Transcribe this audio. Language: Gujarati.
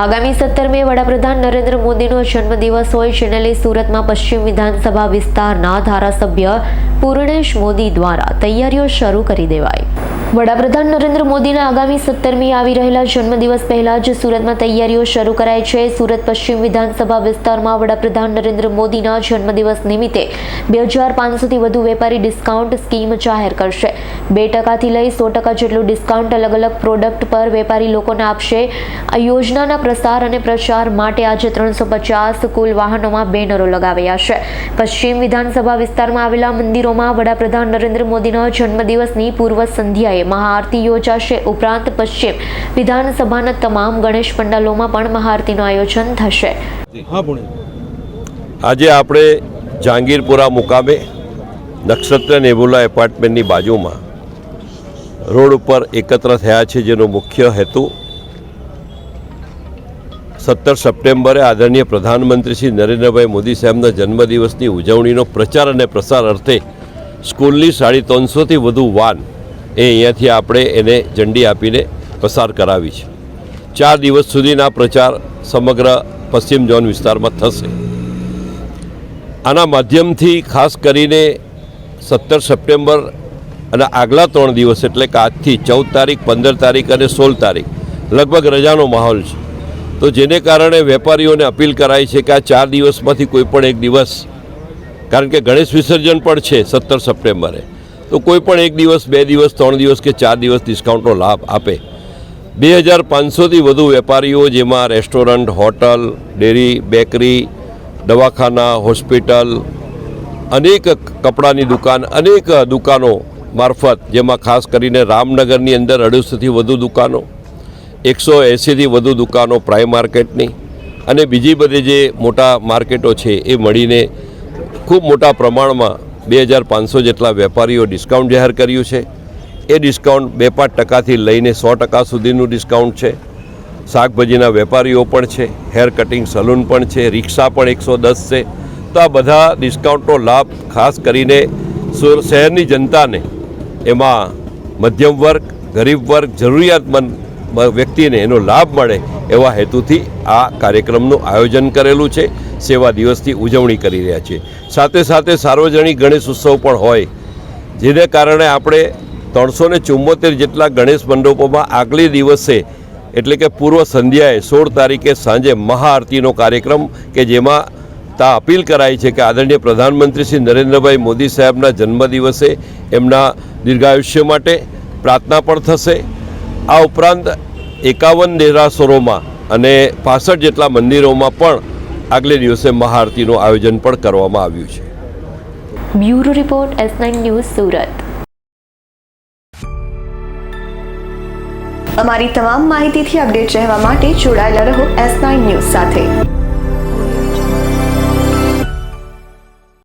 આગામી સત્તર મે વડાપ્રધાન નરેન્દ્ર મોદીનો જન્મદિવસ હોય જેને સુરતમાં પશ્ચિમ વિધાનસભા વિસ્તારના ધારાસભ્ય પૂર્ણેશ મોદી દ્વારા તૈયારીઓ શરૂ કરી દેવાઈ. વડાપ્રધાન નરેન્દ્ર મોદીના આગામી સત્તરમી આવી રહેલા જન્મદિવસ પહેલા જ સુરતમાં તૈયારીઓ શરૂ કરાઈ છે. સુરત પશ્ચિમ વિધાનસભા વિસ્તારમાં વડાપ્રધાન નરેન્દ્ર મોદીના જન્મદિવસ નિમિત્તે બે હજાર પાંચસોથી વધુ વેપારી ડિસ્કાઉન્ટ સ્કીમ જાહેર કરશે. બે ટકાથી લઈ સો ટકા જેટલું ડિસ્કાઉન્ટ અલગ અલગ પ્રોડક્ટ પર વેપારી લોકોને આપશે. આ યોજનાના પ્રસાર અને પ્રચાર માટે આજે ત્રણસો પચાસ કુલ વાહનોમાં બેનરો લગાવ્યા છે. પશ્ચિમ વિધાનસભા વિસ્તારમાં આવેલા મંદિરોમાં વડાપ્રધાન નરેન્દ્ર મોદીના જન્મદિવસની પૂર્વ સંધ્યાએ મહાઆરતી યોજાશે ઉપરાંત પશ્ચિમ વિધાનસભાના તમામ ગણેશ પંડાલોમાં પણ મહાઆરતીનું આયોજન થશે. આજે આપણે જહાંગીરપુરા મુકામે નક્ષત્ર નેબુલા એપાર્ટમેન્ટની બાજુમાં રોડ ઉપર એકત્ર થયા છે, જેનો મુખ્ય હેતુ સત્તર સપ્ટેમ્બરે આદરણીય પ્રધાનમંત્રી શ્રી નરેન્દ્રભાઈ મોદી સાહેબના જન્મદિવસની ઉજવણીનો પ્રચાર અને પ્રસાર અર્થે સ્કૂલની સાડી ત્રણસોથી વધુ વાન એ અહીંયાથી આપણે એને ઝંડી આપીને પસાર કરાવી છે. ચાર દિવસ સુધીના પ્રચાર સમગ્ર પશ્ચિમ ઝોન વિસ્તારમાં થશે. આના માધ્યમથી ખાસ કરીને સત્તર સપ્ટેમ્બર અને આગલા ત્રણ દિવસ એટલે કે આજથી ચૌદ તારીખ, પંદર તારીખ અને સોળ તારીખ લગભગ રજાનો માહોલ છે. તો જેને કારણે વેપારીઓને અપીલ કરાઈ છે કે આ ચાર દિવસમાંથી કોઈ પણ એક દિવસ, કારણ કે ગણેશ વિસર્જન પણ છે સત્તર સપ્ટેમ્બરે તો કોઈ પણ એક દિવસ, બે દિવસ, ત્રણ દિવસ કે ચાર દિવસ ડિસ્કાઉન્ટનો લાભ આપે. બે હજાર પાંચસોથી વધુ વેપારીઓ જેમાં રેસ્ટોરન્ટ, હોટલ, ડેરી, બેકરી, દવાખાના, હોસ્પિટલ, અનેક કપડાની દુકાન, અનેક દુકાનો મારફત, જેમાં ખાસ કરીને રામનગરની અંદર અઢીસોથી વધુ દુકાનો, એકસો એંસીથી વધુ દુકાનો પ્રાઇમ માર્કેટની, અને બીજી બધી જે મોટા માર્કેટો છે, એ મળીને ખૂબ મોટા પ્રમાણમાં બે હજાર પાંચસો જેટલા વેપારીઓ ડિસ્કાઉન્ટ જાહેર કર્યું છે. એ ડિસ્કાઉન્ટ બે પાંચ ટકાથી લઈને સો ટકા સુધીનું ડિસ્કાઉન્ટ છે. શાકભાજીના વેપારીઓ પણ છે, હેર કટિંગ સલૂન પણ છે, રિક્ષા પણ એકસો દસ છે. તો આ બધા ડિસ્કાઉન્ટનો લાભ ખાસ કરીને શહેરની જનતાને. એમાં મધ્યમ વર્ગ, ગરીબ વર્ગ જરૂરિયાતમંદ વ્યક્તિને એનો લાભ મળે એવા હેતુથી આ કાર્યક્રમનું આયોજન કરેલું છે. સેવા દિવસથી ઉજવણી કરી રહ્યા છીએ સાથે સાથે સાર્વજનિક ગણેશ ઉત્સવ પણ હોય, જેને કારણે આપણે ત્રણસો ને ચુંમોતેર જેટલા ગણેશ મંડપોમાં આગલી દિવસે, એટલે કે પૂર્વ સંધ્યાએ સોળ તારીખે સાંજે મહાઆરતીનો કાર્યક્રમ કે જેમાં તા અપીલ કરાઈ છે કે આદરણીય પ્રધાનમંત્રી શ્રી નરેન્દ્રભાઈ મોદી સાહેબના જન્મદિવસે એમના દીર્ઘાયુષ્ય માટે પ્રાર્થના પણ થશે. આ ઉપરાંત એકાવન દેરાસરોમાં અને પાસઠ જેટલા મંદિરોમાં પણ આગલે દિવસે મહાઆરતીનું આયોજન પણ કરવામાં આવ્યું છે. Bureau report S nine news Surat. અમારી તમામ માહિતીથી અપડેટ રહેવા માટે જોડાયેલા રહો એસ નાઇન ન્યૂઝ સાથે.